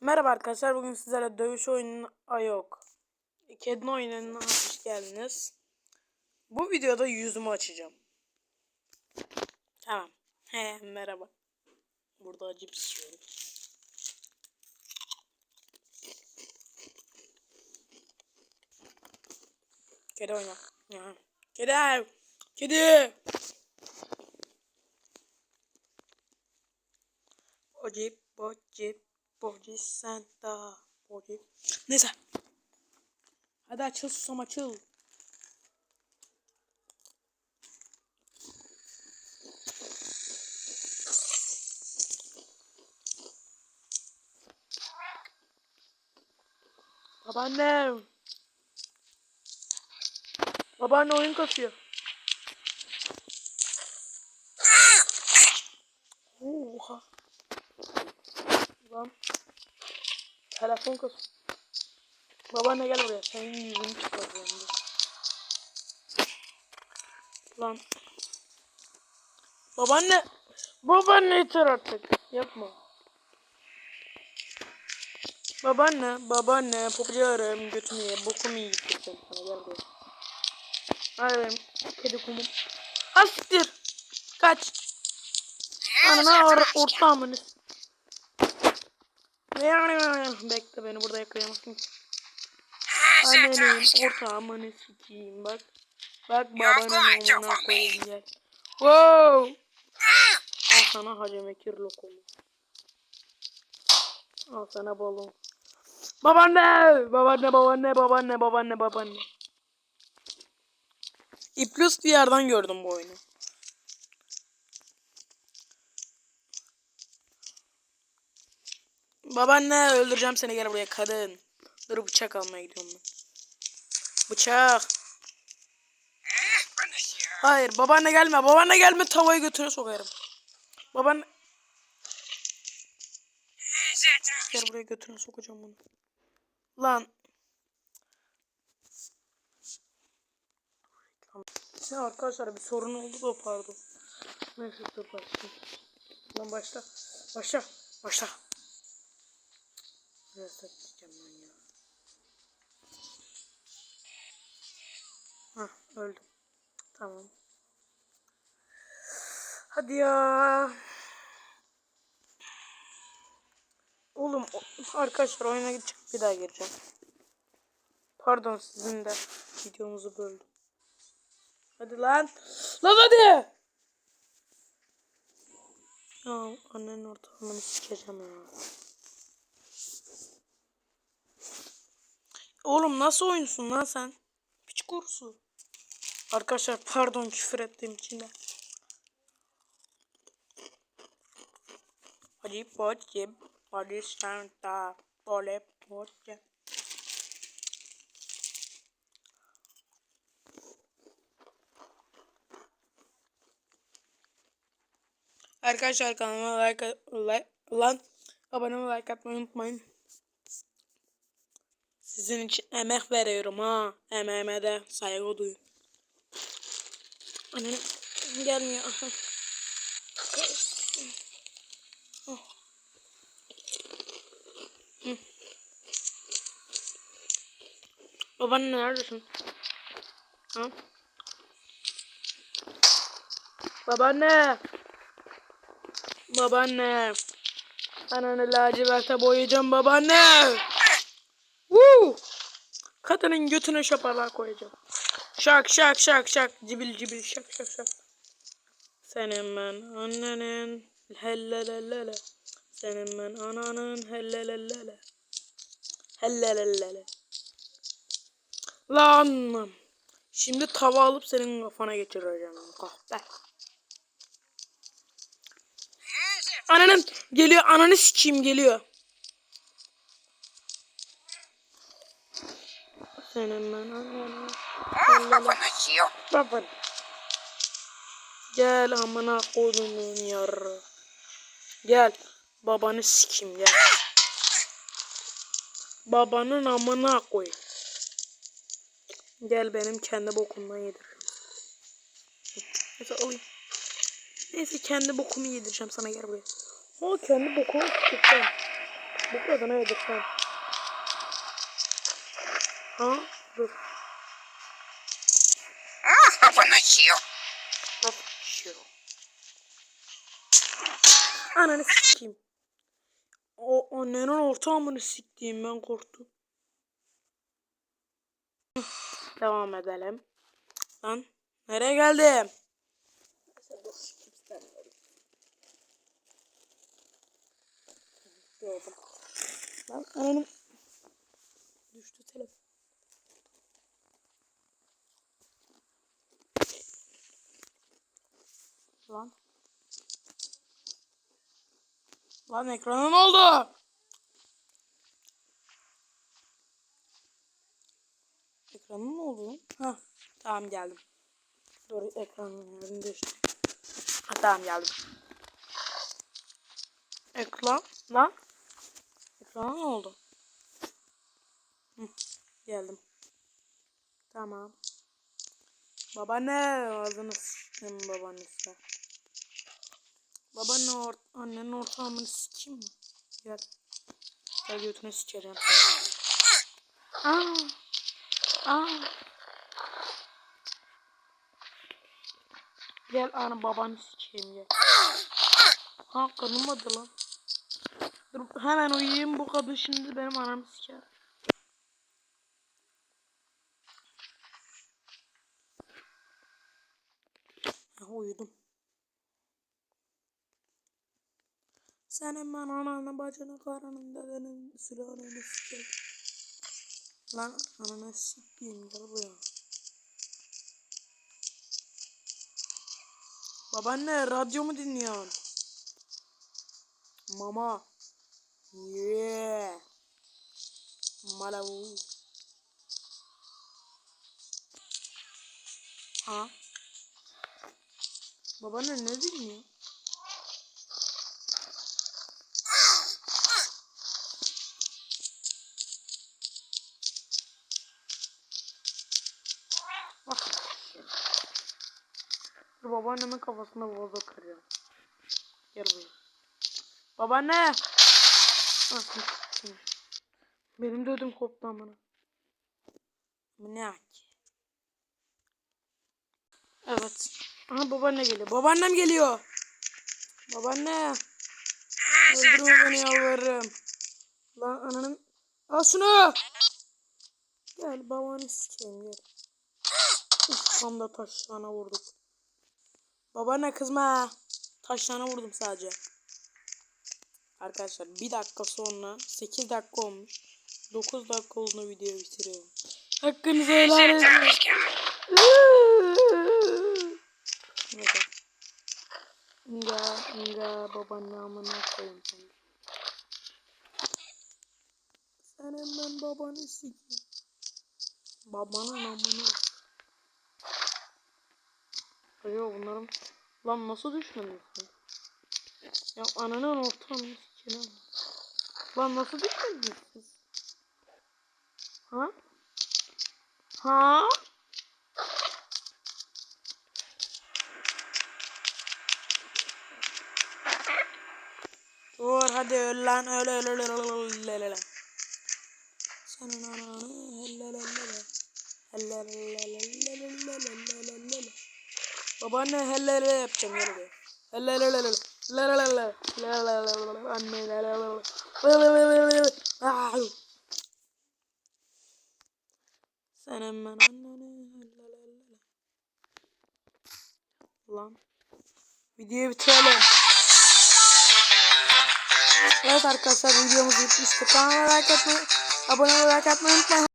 Merhaba arkadaşlar. Bugün sizlerle dövüş oyunu Ay yok. Kedin oyununa hoş geldiniz. Bu videoda yüzümü açacağım. Tamam. He merhaba. Burada cips yiyorum. Kedi oyna. Kedi. Kedi. Bocip, bocip, bocip senta, bocip. Neyse. Hadi açıl susam açıl. Babaannem. Babaanne oyun kasıyor. Oha. Lan. Telefon kasıyor. Babaanne gel buraya. Senin yüzünü çıkaracağım. Lan. Babaanne. Babaanne yeter artık. Yapma. Babaanne, babaanne, popülerim, götümü ye, bokumu yiyip gideceğim sana, gel buraya. Hadi benim kedi kumum. Ha siktir. Kaç. Anana or ortağımınız. Bekle beni burada yakalayamazsın. Annenin ortağımını sikeyim bak. Bak babanın omuna koyayım gel. Wow. Al sana Hacı Mekir lokumu. Al sana balon. Babaanne! Babaanne, babaanne, babaanne, babaanne, babaanne. İplus bir yerden gördüm bu oyunu. Babaanne öldüreceğim seni gel buraya kadın. Dur bıçak almaya gidiyorum ben. Bıçak. Hayır babaanne gelme babaanne gelme tavayı götüne sokarım. Babaanne. Gel buraya götüne sokacağım bunu. Lan. Ya arkadaşlar bir sorun oldu da pardon. Neyse dur başlayayım. Lan başla. Başla. Başla. Reset diyeceğim ben ya. Hah öldüm. Tamam. Hadi ya. Oğlum arkadaşlar oyuna gideceğim. Bir daha gireceğim. Pardon sizin de videomuzu böldüm. Hadi lan. Lan hadi. Ya annenin ortamını sikeceğim ya. Oğlum nasıl oyunsun lan sen? Piç kurusu. Arkadaşlar pardon küfür ettiğim için de. Hadi poçe, hadi santa, pole poçe. Arkadaşlar kanalıma like, like lan abone olmayı, like atmayı unutmayın. Sizin için emek veriyorum ha. Emeğime de saygı duyun. Annem gelmiyor. Oh. Hı. Babaanne neredesin? Ha? Babaanne. Babaanne. Ananı laciverte boyayacağım babaanne. Kadının götüne şapalar koyacağım. Şak şak şak şak cibil cibil şak şak şak. Senin ben annenin hellelelele. Senin ben ananın hellelelele. Hellelelele. Lan. Şimdi tava alıp senin kafana geçireceğim. Kahpe. Ananın geliyor ananı sikeyim geliyor. Senin ben ananın hellelele. Baba. Gel amına kodumun yarı. Gel. Babanı sikim gel. Babanın amına koy. Gel benim kendi bokumdan yedireceğim. Neyse alayım. Neyse kendi bokumu yedireceğim sana gel buraya. O kendi bokumu tutacağım. Bu kadar ne yedirsen. Ha? Dur. Bana yiyor. Nasıl pişiyor? Ananı sikeyim. O annenin ortamını siktiğim ben korktum. Devam edelim. Lan nereye geldim? Lan ananın düştü telefon. Lan. Lan ekranın oldu. Ekranın ne oldu? Ha, tamam geldim. Dur ekranın yerini değiştir. Ha, tamam geldim. Ekran lan. Ekrana ne oldu? Hı, geldim. Tamam. Babaanne ağzını sıçtım babaannesi. Babaanne or annenin ortamını sikeyim mi? Gel. Gel götünü sikeceğim seni. Aa. Aa. Gel ana babanı sikeyim gel. Ha kanımadı lan. Dur hemen uyuyayım bu kadın şimdi benim anamı siker. Ha, uyudum. Sen hemen ananı bacını karının dedenin sülaleni siker. Lan ananı sikeyim gel buraya. Babaanne radyo mu dinliyorsun? Mama. Yeah. Malavu. Ha? Babaanne ne dinliyor? Dur babaannemin kafasında vazo kırıyor. Gel buraya. Babaanne. Sikeyim. Benim de ödüm koptu amına. Bu ne ak? Evet. Aha babaanne geliyor. Babaannem geliyor. Babaanne. Öldürme beni yalvarırım. Lan ananın. Al şunu. Gel babanı sikeyim gel. Tam da taşlarına vurduk. Babaanne kızma. Taşlarına vurdum sadece. Arkadaşlar bir dakika sonra 8 dakika olmuş. 9 dakika olduğunda videoyu bitiriyorum. Hakkınızı helal edin. Neyse. Nga nga babaanne amına koyayım seni. Sen hemen babanı sikeyim. Babanın amına. Ayo bunların lan nasıl düşmedin sen? Ya ananın ortamını sikeyim. Lan nasıl düşmediniz siz? Ha? Ha? Dur hadi öl lan öl öl öl öl öl öl. Senin ananı hellelellele. Hellelellelelelelelelelelele. Babaanne hele hele yapacağım gel buraya. Hele hele hele hele. La la la la. La la la la. Anne la la la. La la la la la. Sen hemen annene. La la la la. Lan. Videoyu bitirelim. Evet arkadaşlar videomuz bitmişti. Kanala like atmayı, abone olmayı like atmayı unutmayın.